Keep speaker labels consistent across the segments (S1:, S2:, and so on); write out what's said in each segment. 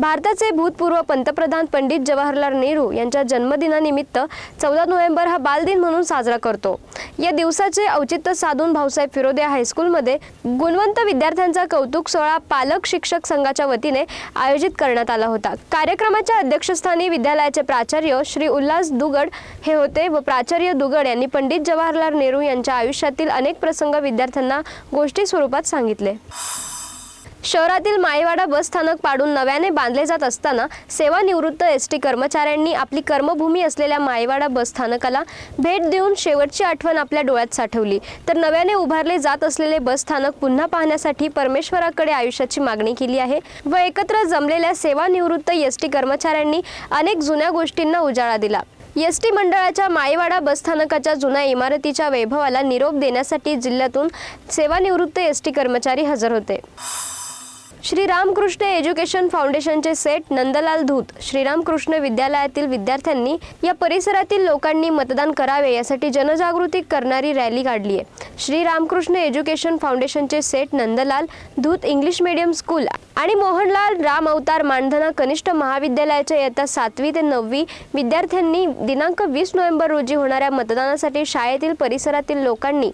S1: भारताचे भूतपूर्व पंतप्रधान पंडित जवाहरलाल नेहरू यांच्या जन्मदिनानिमित्त चौदा नोव्हेंबर हा बालदिन म्हणून साजरा करतो. या दिवसाचे औचित्य साधून भाऊसाहेब फिरोदिया हायस्कूलमध्ये गुणवंत विद्यार्थ्यांचा कौतुक सोहळा पालक शिक्षक संघाच्या वतीने आयोजित करण्यात आला होता. कार्यक्रमाच्या अध्यक्षस्थानी विद्यालयाचे प्राचार्य श्री उल्हास दुगड हे होते व प्राचार्य दुगड यांनी पंडित जवाहरलाल नेहरू यांच्या आयुष्यातील अनेक प्रसंग विद्यार्थ्यांना गोष्टी स्वरूपात सांगितले. शहरातील माईवाडा बस स्थानक पाडून नव्याने बांधले जात असताना सेवानिवृत्त एस टी कर्मचाऱ्यांनी आपली कर्मभूमी असलेल्या माईवाडा बस स्थानकाला भेट देऊन शेवटची आठवण आपल्या डोळ्यात साठवली. तर नव्याने उभारले जात असलेले बस स्थानक पुन्हा पाहण्यासाठी परमेश्वराकडे आयुष्याची मागणी केली आहे व एकत्र जमलेल्या सेवानिवृत्त एस टी कर्मचाऱ्यांनी अनेक जुन्या गोष्टींना उजाळा दिला. एस टी मंडळाच्या माईवाडा बसस्थानकाच्या जुन्या इमारतीच्या वैभवाला निरोप देण्यासाठी जिल्ह्यातून सेवानिवृत्त एस टी कर्मचारी हजर होते. श्रीरामकृष्ण एज्युकेशन फाउंडेशनचे सेट नंदलाल धूत श्रीरामकृष्ण विद्यालयातील विद्यार्थ्यांनी या परिसरातील लोकांनी मतदान करावे यासाठी जनजागृती करणारी रॅली काढली आहे. श्रीरामकृष्ण एज्युकेशन फाउंडेशनचे Seth Nandlal Dhoot English medium school आणि मोहनलाल राम अवतार मानधना कनिष्ठ महाविद्यालयाच्या इयत्ता सातवी ते नववी विद्यार्थ्यांनी दिनांक वीस नोव्हेंबर रोजी होणाऱ्या मतदानासाठी शाळेतील परिसरातील लोकांनी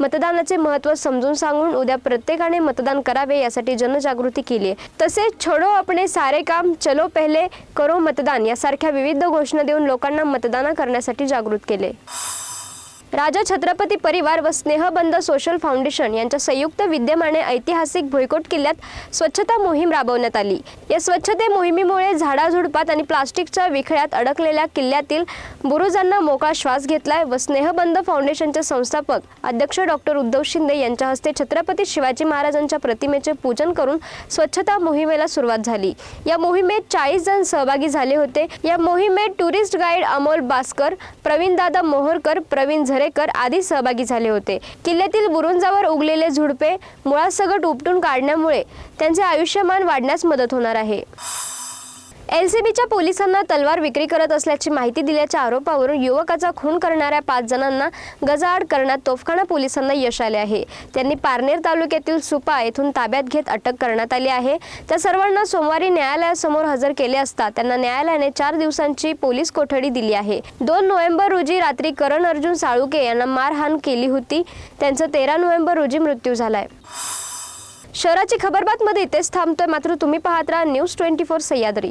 S1: मतदानाचे महत्त्व समजून सांगून उद्या प्रत्येकाने मतदान करावे यासाठी जनजागृती केली आहे. तसेच छोडो आपणे सारे काम चलो पहिले करो मतदान यासारख्या विविध घोषणा देऊन लोकांना मतदान करण्यासाठी जागृत केले. राजा छत्रपती परिवार व स्नेहबंध सोशल फाउंडेशन यांच्या संयुक्त विद्यमाने ऐतिहासिक भुईकोट किल्ल्यात स्वच्छता मोहीम राबवण्यात आली. या स्वच्छते मोहिमेमुळे झाडाझुडपात आणि प्लास्टिकच्या विखळ्यात अडकलेल्या किल्ल्यातील बुरुजांना मोकळा श्वास घेतलाय व स्नेहबंध फाउंडेशनचे संस्थापक अध्यक्ष डॉक्टर उद्धव शिंदे यांच्या हस्ते छत्रपती शिवाजी महाराजांच्या प्रतिमेचे पूजन करून स्वच्छता मोहिमेला सुरुवात झाली. या मोहिमेत चाळीस जण सहभागी झाले होते. या मोहिमेत टुरिस्ट गाईड अमोल बास्कर प्रवीणदादा मोहरकर प्रवीण झरेकर आदी सहभागी झाले होते. किल्ल्यातील बुरुंजावर उगलेले झुडपे मुळासकट उपटून काढण्यामुळे त्यांचे आयुष्यमान वाढण्यास मदत होणार आहे. एलसीबीच्या पोलिसांना तलवार विक्री करत असल्याची माहिती दिल्याच्या आरोपावरून युवकाचा खून करणाऱ्या पाच जणांना गजाआड करण्यात तोफखाना पोलिसांना यश आले आहे. त्यांनी पारनेर तालुक्यातील सुपा येथून ताब्यात घेत अटक करण्यात आली आहे. त्या सर्वांना सोमवारी न्यायालयासमोर हजर केले असता त्यांना न्यायालयाने चार दिवसांची पोलीस कोठडी दिली आहे. दोन नोव्हेंबर रोजी रात्री करण अर्जुन साळुके यांना मारहाण केली होती. त्यांचा तेरा नोव्हेंबर रोजी मृत्यू झालाय. शहराची खबरबातमध्ये इथेच थांबतोय. मात्र तुम्ही पाहत राहा न्यूज ट्वेंटी फोर सह्याद्री.